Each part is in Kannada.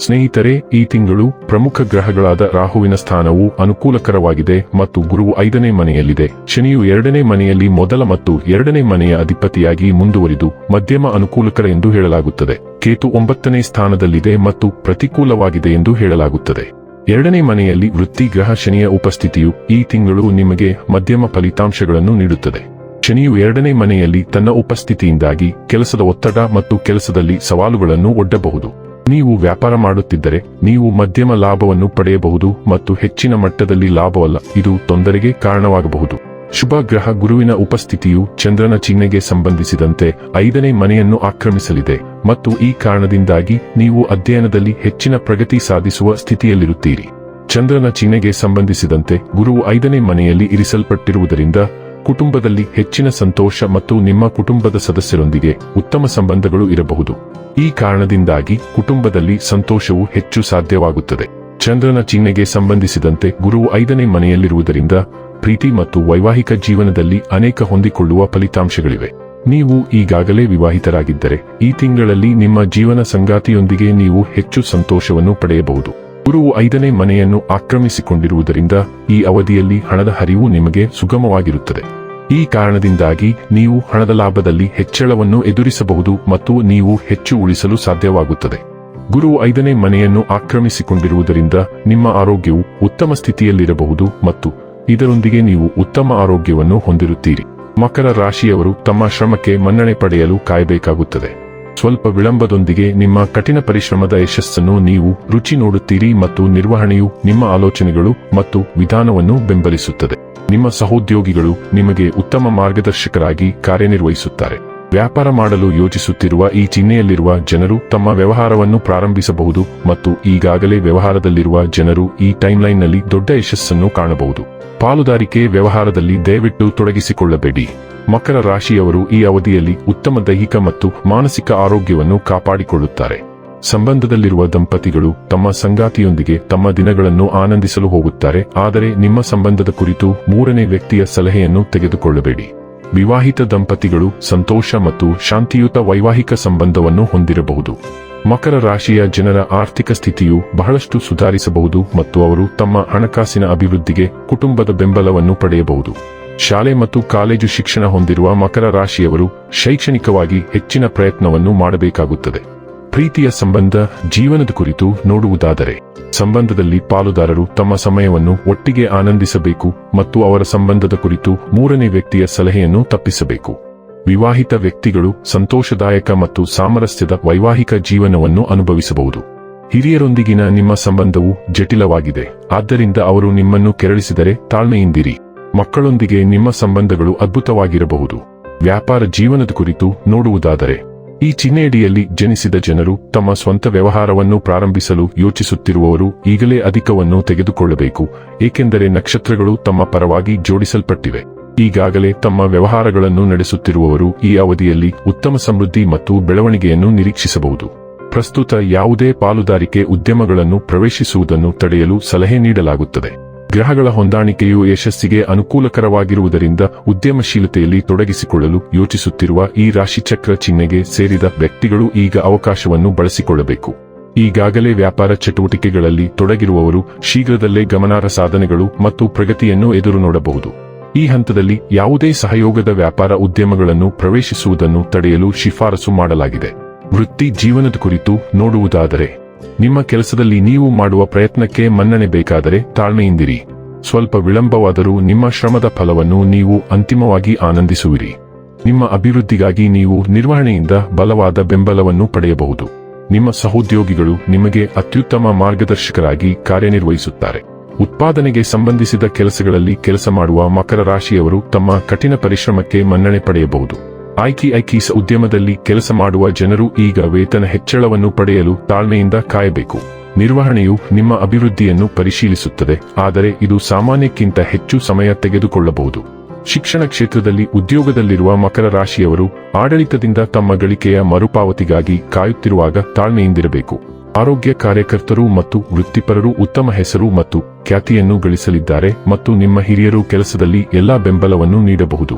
ಸ್ನೇಹಿತರೆ, ಈ ತಿಂಗಳು ಪ್ರಮುಖ ಗ್ರಹಗಳಾದ ರಾಹುವಿನ ಸ್ಥಾನವು ಅನುಕೂಲಕರವಾಗಿದೆ ಮತ್ತು ಗುರುವು ಐದನೇ ಮನೆಯಲ್ಲಿದೆ. ಶನಿಯು ಎರಡನೇ ಮನೆಯಲ್ಲಿ ಮೊದಲ ಮತ್ತು ಎರಡನೇ ಮನೆಯ ಅಧಿಪತಿಯಾಗಿ ಮುಂದುವರಿದು ಮಧ್ಯಮ ಅನುಕೂಲಕರ ಎಂದು ಹೇಳಲಾಗುತ್ತದೆ. ಕೇತು ಒಂಬತ್ತನೇ ಸ್ಥಾನದಲ್ಲಿದೆ ಮತ್ತು ಪ್ರತಿಕೂಲವಾಗಿದೆ ಎಂದು ಹೇಳಲಾಗುತ್ತದೆ. ಎರಡನೇ ಮನೆಯಲ್ಲಿ ವೃತ್ತಿ ಗ್ರಹ ಶನಿಯ ಉಪಸ್ಥಿತಿಯು ಈ ತಿಂಗಳು ನಿಮಗೆ ಮಧ್ಯಮ ಫಲಿತಾಂಶಗಳನ್ನು ನೀಡುತ್ತದೆ. ಶನಿಯು ಎರಡನೇ ಮನೆಯಲ್ಲಿ ತನ್ನ ಉಪಸ್ಥಿತಿಯಿಂದಾಗಿ ಕೆಲಸದ ಒತ್ತಡ ಮತ್ತು ಕೆಲಸದಲ್ಲಿ ಸವಾಲುಗಳನ್ನು ಒಡ್ಡಬಹುದು. ನೀವು ವ್ಯಾಪಾರ ಮಾಡುತ್ತಿದ್ದರೆ ನೀವು ಮಧ್ಯಮ ಲಾಭವನ್ನು ಪಡೆಯಬಹುದು ಮತ್ತು ಹೆಚ್ಚಿನ ಮಟ್ಟದಲ್ಲಿ ಲಾಭವಲ್ಲ. ಇದು ತೊಂದರೆಗೆ ಕಾರಣವಾಗಬಹುದು. ಶುಭ ಗ್ರಹ ಗುರುವಿನ ಉಪಸ್ಥಿತಿಯು ಚಂದ್ರನ ಚಿಹ್ನೆಗೆ ಸಂಬಂಧಿಸಿದಂತೆ ಐದನೇ ಮನೆಯನ್ನು ಆಕ್ರಮಿಸಲಿದೆ ಮತ್ತು ಈ ಕಾರಣದಿಂದಾಗಿ ನೀವು ಅಧ್ಯಯನದಲ್ಲಿ ಹೆಚ್ಚಿನ ಪ್ರಗತಿ ಸಾಧಿಸುವ ಸ್ಥಿತಿಯಲ್ಲಿರುತ್ತೀರಿ. ಚಂದ್ರನ ಚಿಹ್ನೆಗೆ ಸಂಬಂಧಿಸಿದಂತೆ ಗುರುವು ಐದನೇ ಮನೆಯಲ್ಲಿ ಇರಿಸಲ್ಪಟ್ಟಿರುವುದರಿಂದ ಕುಟುಂಬದಲ್ಲಿ ಹೆಚ್ಚಿನ ಸಂತೋಷ ಮತ್ತು ನಿಮ್ಮ ಕುಟುಂಬದ ಸದಸ್ಯರೊಂದಿಗೆ ಉತ್ತಮ ಸಂಬಂಧಗಳು ಇರಬಹುದು. ಈ ಕಾರಣದಿಂದಾಗಿ ಕುಟುಂಬದಲ್ಲಿ ಸಂತೋಷವು ಹೆಚ್ಚು ಸಾಧ್ಯವಾಗುತ್ತದೆ. ಚಂದ್ರನ ಚಿಹ್ನೆಗೆ ಸಂಬಂಧಿಸಿದಂತೆ ಗುರುವು ಐದನೇ ಮನೆಯಲ್ಲಿರುವುದರಿಂದ ಪ್ರೀತಿ ಮತ್ತು ವೈವಾಹಿಕ ಜೀವನದಲ್ಲಿ ಅನೇಕ ಹೊಂದಿಕೊಳ್ಳುವ ಫಲಿತಾಂಶಗಳಿವೆ. ನೀವು ಈಗಾಗಲೇ ವಿವಾಹಿತರಾಗಿದ್ದರೆ ಈ ತಿಂಗಳಲ್ಲಿ ನಿಮ್ಮ ಜೀವನ ಸಂಗಾತಿಯೊಂದಿಗೆ ನೀವು ಹೆಚ್ಚು ಸಂತೋಷವನ್ನು ಪಡೆಯಬಹುದು. ಗುರುವು ಐದನೇ ಮನೆಯನ್ನು ಆಕ್ರಮಿಸಿಕೊಂಡಿರುವುದರಿಂದ ಈ ಅವಧಿಯಲ್ಲಿ ಹಣದ ಹರಿವು ನಿಮಗೆ ಸುಗಮವಾಗಿರುತ್ತದೆ. ಈ ಕಾರಣದಿಂದಾಗಿ ನೀವು ಹಣದ ಲಾಭದಲ್ಲಿ ಹೆಚ್ಚಳವನ್ನು ಎದುರಿಸಬಹುದು ಮತ್ತು ನೀವು ಹೆಚ್ಚು ಉಳಿಸಲು ಸಾಧ್ಯವಾಗುತ್ತದೆ. ಗುರು ಐದನೇ ಮನೆಯನ್ನು ಆಕ್ರಮಿಸಿಕೊಂಡಿರುವುದರಿಂದ ನಿಮ್ಮ ಆರೋಗ್ಯವು ಉತ್ತಮ ಸ್ಥಿತಿಯಲ್ಲಿರಬಹುದು ಮತ್ತು ಇದರೊಂದಿಗೆ ನೀವು ಉತ್ತಮ ಆರೋಗ್ಯವನ್ನು ಹೊಂದಿರುತ್ತೀರಿ. ಮಕರ ರಾಶಿಯವರು ತಮ್ಮ ಶ್ರಮಕ್ಕೆ ಮನ್ನಣೆ ಪಡೆಯಲು ಕಾಯಬೇಕಾಗುತ್ತದೆ. ಸ್ವಲ್ಪ ವಿಳಂಬದೊಂದಿಗೆ ನಿಮ್ಮ ಕಠಿಣ ಪರಿಶ್ರಮದ ಯಶಸ್ಸನ್ನು ನೀವು ರುಚಿ ನೋಡುತ್ತೀರಿ ಮತ್ತು ನಿರ್ವಹಣೆಯು ನಿಮ್ಮ ಆಲೋಚನೆಗಳು ಮತ್ತು ವಿಧಾನವನ್ನು ಬೆಂಬಲಿಸುತ್ತದೆ. ನಿಮ್ಮ ಸಹೋದ್ಯೋಗಿಗಳು ನಿಮಗೆ ಉತ್ತಮ ಮಾರ್ಗದರ್ಶಕರಾಗಿ ಕಾರ್ಯನಿರ್ವಹಿಸುತ್ತಾರೆ. ವ್ಯಾಪಾರ ಮಾಡಲು ಯೋಜಿಸುತ್ತಿರುವ ಈ ಚಿಹ್ನೆಯಲ್ಲಿರುವ ಜನರು ತಮ್ಮ ವ್ಯವಹಾರವನ್ನು ಪ್ರಾರಂಭಿಸಬಹುದು ಮತ್ತು ಈಗಾಗಲೇ ವ್ಯವಹಾರದಲ್ಲಿರುವ ಜನರು ಈ ಟೈಮ್ಲೈನ್ನಲ್ಲಿ ದೊಡ್ಡ ಯಶಸ್ಸನ್ನು ಕಾಣಬಹುದು. ಪಾಲುದಾರಿಕೆ ವ್ಯವಹಾರದಲ್ಲಿ ದಯವಿಟ್ಟು ತೊಡಗಿಸಿಕೊಳ್ಳಬೇಡಿ. ಮಕರ ರಾಶಿಯವರು ಈ ಅವಧಿಯಲ್ಲಿ ಉತ್ತಮ ದೈಹಿಕ ಮತ್ತು ಮಾನಸಿಕ ಆರೋಗ್ಯವನ್ನು ಕಾಪಾಡಿಕೊಳ್ಳುತ್ತಾರೆ. ಸಂಬಂಧದಲ್ಲಿರುವ ದಂಪತಿಗಳು ತಮ್ಮ ಸಂಗಾತಿಯೊಂದಿಗೆ ತಮ್ಮ ದಿನಗಳನ್ನು ಆನಂದಿಸಲು ಹೋಗುತ್ತಾರೆ. ಆದರೆ ನಿಮ್ಮ ಸಂಬಂಧದ ಕುರಿತು ಮೂರನೇ ವ್ಯಕ್ತಿಯ ಸಲಹೆಯನ್ನು ತೆಗೆದುಕೊಳ್ಳಬೇಡಿ. ವಿವಾಹಿತ ದಂಪತಿಗಳು ಸಂತೋಷ ಮತ್ತು ಶಾಂತಿಯುತ ವೈವಾಹಿಕ ಸಂಬಂಧವನ್ನು ಹೊಂದಿರಬಹುದು. ಮಕರ ರಾಶಿಯ ಜನರ ಆರ್ಥಿಕ ಸ್ಥಿತಿಯು ಬಹಳಷ್ಟು ಸುಧಾರಿಸಬಹುದು ಮತ್ತು ಅವರು ತಮ್ಮ ಹಣಕಾಸಿನ ಅಭಿವೃದ್ಧಿಗೆ ಕುಟುಂಬದ ಬೆಂಬಲವನ್ನು ಪಡೆಯಬಹುದು. ಶಾಲೆ ಮತ್ತು ಕಾಲೇಜು ಶಿಕ್ಷಣ ಹೊಂದಿರುವ ಮಕರ ರಾಶಿಯವರು ಶೈಕ್ಷಣಿಕವಾಗಿ ಹೆಚ್ಚಿನ ಪ್ರಯತ್ನವನ್ನು ಮಾಡಬೇಕಾಗುತ್ತದೆ. ಪ್ರೀತಿಯ ಸಂಬಂಧ ಜೀವನದ ಕುರಿತು ನೋಡುವುದಾದರೆ, ಸಂಬಂಧದಲ್ಲಿ ಪಾಲುದಾರರು ತಮ್ಮ ಸಮಯವನ್ನು ಒಟ್ಟಿಗೆ ಆನಂದಿಸಬೇಕು ಮತ್ತು ಅವರ ಸಂಬಂಧದ ಕುರಿತು ಮೂರನೇ ವ್ಯಕ್ತಿಯ ಸಲಹೆಯನ್ನು ತಪ್ಪಿಸಬೇಕು. ವಿವಾಹಿತ ವ್ಯಕ್ತಿಗಳು ಸಂತೋಷದಾಯಕ ಮತ್ತು ಸಾಮರಸ್ಯದ ವೈವಾಹಿಕ ಜೀವನವನ್ನು ಅನುಭವಿಸಬಹುದು. ಹಿರಿಯರೊಂದಿಗಿನ ನಿಮ್ಮ ಸಂಬಂಧವು ಜಟಿಲವಾಗಿದೆ. ಆದ್ದರಿಂದ ಅವರು ನಿಮ್ಮನ್ನು ಕೆರಳಿಸಿದರೆ ತಾಳ್ಮೆಯಿಂದಿರಿ. ಮಕ್ಕಳೊಂದಿಗೆ ನಿಮ್ಮ ಸಂಬಂಧಗಳು ಅದ್ಭುತವಾಗಿರಬಹುದು. ವ್ಯಾಪಾರ ಜೀವನದ ಕುರಿತು ನೋಡುವುದಾದರೆ, ಈ ಚಿಹ್ನೆಯಡಿಯಲ್ಲಿ ಜನಿಸಿದ ಜನರು ತಮ್ಮ ಸ್ವಂತ ವ್ಯವಹಾರವನ್ನು ಪ್ರಾರಂಭಿಸಲು ಯೋಚಿಸುತ್ತಿರುವವರು ಈಗಲೇ ಅಧಿಕವನ್ನು ತೆಗೆದುಕೊಳ್ಳಬೇಕು, ಏಕೆಂದರೆ ನಕ್ಷತ್ರಗಳು ತಮ್ಮ ಪರವಾಗಿ ಜೋಡಿಸಲ್ಪಟ್ಟಿವೆ. ಈಗಾಗಲೇ ತಮ್ಮ ವ್ಯವಹಾರಗಳನ್ನು ನಡೆಸುತ್ತಿರುವವರು ಈ ಅವಧಿಯಲ್ಲಿ ಉತ್ತಮ ಸಮೃದ್ಧಿ ಮತ್ತು ಬೆಳವಣಿಗೆಯನ್ನು ನಿರೀಕ್ಷಿಸಬಹುದು. ಪ್ರಸ್ತುತ ಯಾವುದೇ ಪಾಲುದಾರಿಕೆ ಉದ್ಯಮಗಳನ್ನು ಪ್ರವೇಶಿಸುವುದನ್ನು ತಡೆಯಲು ಸಲಹೆ ನೀಡಲಾಗುತ್ತದೆ. ಗ್ರಹಗಳ ಹೊಂದಾಣಿಕೆಯು ಯಶಸ್ಸಿಗೆ ಅನುಕೂಲಕರವಾಗಿರುವುದರಿಂದ ಉದ್ಯಮಶೀಲತೆಯಲ್ಲಿ ತೊಡಗಿಸಿಕೊಳ್ಳಲು ಯೋಚಿಸುತ್ತಿರುವ ಈ ರಾಶಿಚಕ್ರ ಚಿಹ್ನೆಗೆ ಸೇರಿದ ವ್ಯಕ್ತಿಗಳು ಈಗ ಅವಕಾಶವನ್ನು ಬಳಸಿಕೊಳ್ಳಬೇಕು. ಈಗಾಗಲೇ ವ್ಯಾಪಾರ ಚಟುವಟಿಕೆಗಳಲ್ಲಿ ತೊಡಗಿರುವವರು ಶೀಘ್ರದಲ್ಲೇ ಗಮನಾರ್ಹ ಸಾಧನೆಗಳು ಮತ್ತು ಪ್ರಗತಿಯನ್ನು ಎದುರು ನೋಡಬಹುದು. ಈ ಹಂತದಲ್ಲಿ ಯಾವುದೇ ಸಹಯೋಗದ ವ್ಯಾಪಾರ ಉದ್ಯಮಗಳನ್ನು ಪ್ರವೇಶಿಸುವುದನ್ನು ತಡೆಯಲು ಶಿಫಾರಸು ಮಾಡಲಾಗಿದೆ. ವೃತ್ತಿ ಜೀವನದ ಕುರಿತು ನೋಡುವುದಾದರೆ, ನಿಮ್ಮ ಕೆಲಸದಲ್ಲಿ ನೀವು ಮಾಡುವ ಪ್ರಯತ್ನಕ್ಕೆ ಮನ್ನಣೆ ಬೇಕಾದರೆ ತಾಳ್ಮೆಯಿಂದಿರಿ ಸ್ವಲ್ಪ ವಿಳಂಬವಾದರೂ ನಿಮ್ಮ ಶ್ರಮದ ಫಲವನ್ನು ನೀವು ಅಂತಿಮವಾಗಿ ಆನಂದಿಸುವಿರಿ. ನಿಮ್ಮ ಅಭಿವೃದ್ಧಿಗಾಗಿ ನೀವು ನಿರ್ವಹಣೆಯಿಂದ ಬಲವಾದ ಬೆಂಬಲವನ್ನು ಪಡೆಯಬಹುದು. ನಿಮ್ಮ ಸಹೋದ್ಯೋಗಿಗಳು ನಿಮಗೆ ಅತ್ಯುತ್ತಮ ಮಾರ್ಗದರ್ಶಕರಾಗಿ ಕಾರ್ಯನಿರ್ವಹಿಸುತ್ತಾರೆ. ಉತ್ಪಾದನೆಗೆ ಸಂಬಂಧಿಸಿದ ಕೆಲಸಗಳಲ್ಲಿ ಕೆಲಸ ಮಾಡುವ ಮಕರ ರಾಶಿಯವರು ತಮ್ಮ ಕಠಿಣ ಪರಿಶ್ರಮಕ್ಕೆ ಮನ್ನಣೆ ಪಡೆಯಬಹುದು. ಐಕಿ ಐಕಿಸ್ ಉದ್ಯಮದಲ್ಲಿ ಕೆಲಸ ಮಾಡುವ ಜನರು ಈಗ ವೇತನ ಹೆಚ್ಚಳವನ್ನು ಪಡೆಯಲು ತಾಳ್ಮೆಯಿಂದ ಕಾಯಬೇಕು. ನಿರ್ವಹಣೆಯು ನಿಮ್ಮ ಅಭಿವೃದ್ಧಿಯನ್ನು ಪರಿಶೀಲಿಸುತ್ತದೆ, ಆದರೆ ಇದು ಸಾಮಾನ್ಯಕ್ಕಿಂತ ಹೆಚ್ಚು ಸಮಯ ತೆಗೆದುಕೊಳ್ಳಬಹುದು. ಶಿಕ್ಷಣ ಕ್ಷೇತ್ರದಲ್ಲಿ ಉದ್ಯೋಗದಲ್ಲಿರುವ ಮಕರ ರಾಶಿಯವರು ಆಡಳಿತದಿಂದ ತಮ್ಮ ಗಳಿಕೆಯ ಮರುಪಾವತಿಗಾಗಿ ಕಾಯುತ್ತಿರುವಾಗ ತಾಳ್ಮೆಯಿಂದಿರಬೇಕು. ಆರೋಗ್ಯ ಕಾರ್ಯಕರ್ತರು ಮತ್ತು ವೃತ್ತಿಪರರು ಉತ್ತಮ ಹೆಸರು ಮತ್ತು ಖ್ಯಾತಿಯನ್ನು ಗಳಿಸಲಿದ್ದಾರೆ ಮತ್ತು ನಿಮ್ಮ ಹಿರಿಯರು ಕೆಲಸದಲ್ಲಿ ಎಲ್ಲಾ ಬೆಂಬಲವನ್ನು ನೀಡಬಹುದು.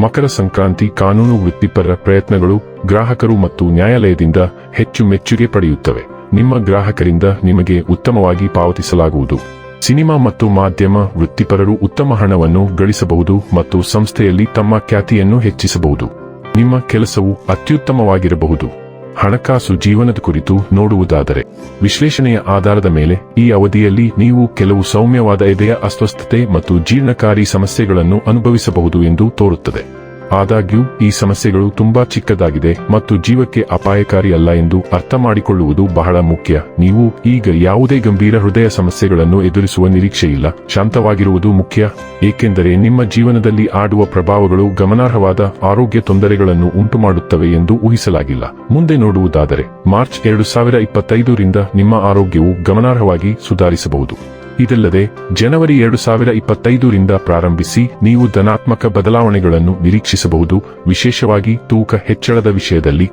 ಮಕರ ಸಂಕ್ರಾಂತಿ ಕಾನೂನು ವೃತ್ತಿಪರರ ಪ್ರಯತ್ನಗಳು ಗ್ರಾಹಕರು ಮತ್ತು ನ್ಯಾಯಾಲಯದಿಂದ ಹೆಚ್ಚು ಮೆಚ್ಚುಗೆ ಪಡೆಯುತ್ತವೆ. ನಿಮ್ಮ ಗ್ರಾಹಕರಿಂದ ನಿಮಗೆ ಉತ್ತಮವಾಗಿ ಪಾವತಿಸಲಾಗುವುದು. ಸಿನಿಮಾ ಮತ್ತು ಮಾಧ್ಯಮ ವೃತ್ತಿಪರರು ಉತ್ತಮ ಹಣವನ್ನು ಗಳಿಸಬಹುದು ಮತ್ತು ಸಂಸ್ಥೆಯಲ್ಲಿ ತಮ್ಮ ಖ್ಯಾತಿಯನ್ನು ಹೆಚ್ಚಿಸಬಹುದು. ನಿಮ್ಮ ಕೆಲಸವು ಅತ್ಯುತ್ತಮವಾಗಿರಬಹುದು. ಹಣಕಾಸು ಜೀವನದ ಕುರಿತು ನೋಡುವುದಾದರೆ, ವಿಶ್ಲೇಷಣೆಯ ಆಧಾರದ ಮೇಲೆ ಈ ಅವಧಿಯಲ್ಲಿ ನೀವು ಕೆಲವು ಸೌಮ್ಯವಾದ ಎದೆಯ ಅಸ್ವಸ್ಥತೆ ಮತ್ತು ಜೀರ್ಣಕಾರಿ ಸಮಸ್ಯೆಗಳನ್ನು ಅನುಭವಿಸಬಹುದು ಎಂದು ತೋರುತ್ತದೆ. ಆದಾಗ್ಯೂ, ಈ ಸಮಸ್ಯೆಗಳು ತುಂಬಾ ಚಿಕ್ಕದಾಗಿದೆ ಮತ್ತು ಜೀವಕ್ಕೆ ಅಪಾಯಕಾರಿ ಅಲ್ಲ ಎಂದು ಅರ್ಥ ಮಾಡಿಕೊಳ್ಳುವುದು ಬಹಳ ಮುಖ್ಯ. ನೀವು ಈಗ ಯಾವುದೇ ಗಂಭೀರ ಹೃದಯ ಸಮಸ್ಯೆಗಳನ್ನು ಎದುರಿಸುವ ನಿರೀಕ್ಷೆಯಿಲ್ಲ ಶಾಂತವಾಗಿರುವುದು ಮುಖ್ಯ, ಏಕೆಂದರೆ ನಿಮ್ಮ ಜೀವನದಲ್ಲಿ ಆಡುವ ಪ್ರಭಾವಗಳು ಗಮನಾರ್ಹವಾದ ಆರೋಗ್ಯ ತೊಂದರೆಗಳನ್ನು ಉಂಟುಮಾಡುತ್ತವೆ ಎಂದು ಊಹಿಸಲಾಗಿಲ್ಲ. ಮುಂದೆ ನೋಡುವುದಾದರೆ, ಮಾರ್ಚ್ ಎರಡು ಸಾವಿರ ಇಪ್ಪತ್ತೈದರಿಂದ ನಿಮ್ಮ ಆರೋಗ್ಯವು ಗಮನಾರ್ಹವಾಗಿ ಸುಧಾರಿಸಬಹುದು. ಇದಲ್ಲದೆ, ಜನವರಿ ಎರಡು ಸಾವಿರ ಇಪ್ಪತ್ತೈದರಿಂದ ಪ್ರಾರಂಭಿಸಿ ನೀವು ಧನಾತ್ಮಕ ಬದಲಾವಣೆಗಳನ್ನು ನಿರೀಕ್ಷಿಸಬಹುದು. ವಿಶೇಷವಾಗಿ ತೂಕ ಹೆಚ್ಚಳದ ವಿಷಯದಲ್ಲಿ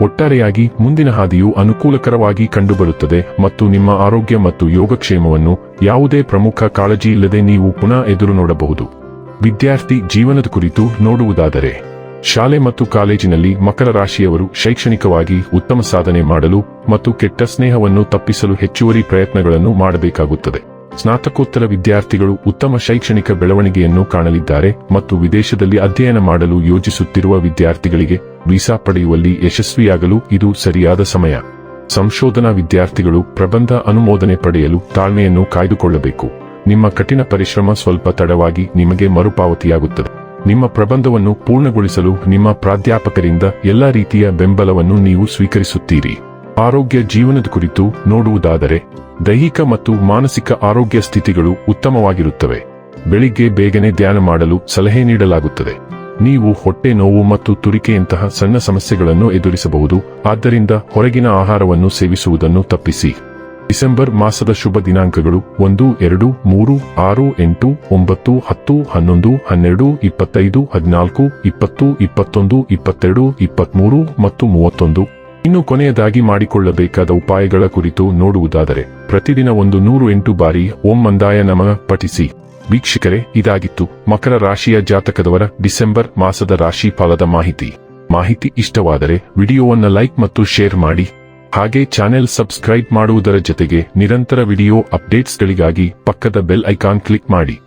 ಒಟ್ಟಾರೆಯಾಗಿ ಮುಂದಿನ ಹಾದಿಯು ಅನುಕೂಲಕರವಾಗಿ ಕಂಡುಬರುತ್ತದೆ ಮತ್ತು ನಿಮ್ಮ ಆರೋಗ್ಯ ಮತ್ತು ಯೋಗಕ್ಷೇಮವನ್ನು ಯಾವುದೇ ಪ್ರಮುಖ ಕಾಳಜಿ ಇಲ್ಲದೆ ನೀವು ಪುನಃ ಎದುರು ನೋಡಬಹುದು. ವಿದ್ಯಾರ್ಥಿ ಜೀವನದ ಕುರಿತು ನೋಡುವುದಾದರೆ, ಶಾಲೆ ಮತ್ತು ಕಾಲೇಜಿನಲ್ಲಿ ಮಕರ ರಾಶಿಯವರು ಶೈಕ್ಷಣಿಕವಾಗಿ ಉತ್ತಮ ಸಾಧನೆ ಮಾಡಲು ಮತ್ತು ಕೆಟ್ಟ ಸ್ನೇಹವನ್ನು ತಪ್ಪಿಸಲು ಹೆಚ್ಚುವರಿ ಪ್ರಯತ್ನಗಳನ್ನು ಮಾಡಬೇಕಾಗುತ್ತದೆ. ಸ್ನಾತಕೋತ್ತರ ವಿದ್ಯಾರ್ಥಿಗಳು ಉತ್ತಮ ಶೈಕ್ಷಣಿಕ ಬೆಳವಣಿಗೆಯನ್ನು ಕಾಣಲಿದ್ದಾರೆ ಮತ್ತು ವಿದೇಶದಲ್ಲಿ ಅಧ್ಯಯನ ಮಾಡಲು ಯೋಜಿಸುತ್ತಿರುವ ವಿದ್ಯಾರ್ಥಿಗಳಿಗೆ ವೀಸಾ ಪಡೆಯುವಲ್ಲಿ ಯಶಸ್ವಿಯಾಗಲು ಇದು ಸರಿಯಾದ ಸಮಯ. ಸಂಶೋಧನಾ ವಿದ್ಯಾರ್ಥಿಗಳು ಪ್ರಬಂಧ ಅನುಮೋದನೆ ಪಡೆಯಲು ತಾಳ್ಮೆಯನ್ನು ಕಾಯ್ದುಕೊಳ್ಳಬೇಕು. ನಿಮ್ಮ ಕಠಿಣ ಪರಿಶ್ರಮ ಸ್ವಲ್ಪ ತಡವಾಗಿ ನಿಮಗೆ ಮರುಪಾವತಿಯಾಗುತ್ತದೆ. ನಿಮ್ಮ ಪ್ರಬಂಧವನ್ನು ಪೂರ್ಣಗೊಳಿಸಲು ನಿಮ್ಮ ಪ್ರಾಧ್ಯಾಪಕರಿಂದ ಎಲ್ಲಾ ರೀತಿಯ ಬೆಂಬಲವನ್ನು ನೀವು ಸ್ವೀಕರಿಸುತ್ತೀರಿ. ಆರೋಗ್ಯ, ಜೀವನದ ಕುರಿತು ನೋಡುವುದಾದರೆ ದೈಹಿಕ ಮತ್ತು ಮಾನಸಿಕ ಆರೋಗ್ಯ ಸ್ಥಿತಿಗಳು ಉತ್ತಮವಾಗಿರುತ್ತವೆ. ಬೆಳಿಗ್ಗೆ ಬೇಗನೆ ಧ್ಯಾನ ಮಾಡಲು ಸಲಹೆ ನೀಡಲಾಗುತ್ತದೆ. ನೀವು ಹೊಟ್ಟೆ ನೋವು ಮತ್ತು ತುರಿಕೆಯಂತಹ ಸಣ್ಣ ಸಮಸ್ಯೆಗಳನ್ನು ಎದುರಿಸಬಹುದು. ಆದ್ದರಿಂದ ಹೊರಗಿನ ಆಹಾರವನ್ನು ಸೇವಿಸುವುದನ್ನು ತಪ್ಪಿಸಿ. ಡಿಸೆಂಬರ್ ಮಾಸದ ಶುಭ ದಿನಾಂಕಗಳು ಒಂದು, ಎರಡು, ಮೂರು, ಆರು, ಎಂಟು, ಒಂಬತ್ತು, ಹತ್ತು, ಹನ್ನೊಂದು, ಹನ್ನೆರಡು, ಇಪ್ಪತ್ತೈದು, ಹದಿನಾಲ್ಕು, ಇಪ್ಪತ್ತು, ಇಪ್ಪತ್ತೊಂದು, ಇಪ್ಪತ್ತೆರಡು, ಇಪ್ಪತ್ಮೂರು ಮತ್ತು ಮೂವತ್ತೊಂದು. ಇನ್ನು ಕೊನೆಯದಾಗಿ ಮಾಡಿಕೊಳ್ಳಬೇಕಾದ ಉಪಾಯಗಳ ಕುರಿತು ನೋಡುವುದಾದರೆ, ಪ್ರತಿದಿನ ಒಂದು ನೂರು ಎಂಟು ಬಾರಿ ಓಂ ಮಂದಾಯ ನಮನ ಪಠಿಸಿ. ವೀಕ್ಷಕರೇ, ಇದಾಗಿತ್ತು ಮಕರ ರಾಶಿಯ ಜಾತಕದವರ ಡಿಸೆಂಬರ್ ಮಾಸದ ರಾಶಿ ಫಲದ ಮಾಹಿತಿ. ಮಾಹಿತಿ ಇಷ್ಟವಾದರೆ ವಿಡಿಯೋವನ್ನು ಲೈಕ್ ಮತ್ತು ಶೇರ್ ಮಾಡಿ. ಹಾಗೆ ಚಾನೆಲ್ ಸಬ್ಸ್ಕ್ರೈಬ್ ಮಾಡುವುದರ ಜೊತೆಗೆ ನಿರಂತರ ವಿಡಿಯೋ ಅಪ್ಡೇಟ್ಸ್ಗಳಿಗಾಗಿ ಪಕ್ಕದ ಬೆಲ್ ಐಕಾನ್ ಕ್ಲಿಕ್ ಮಾಡಿ.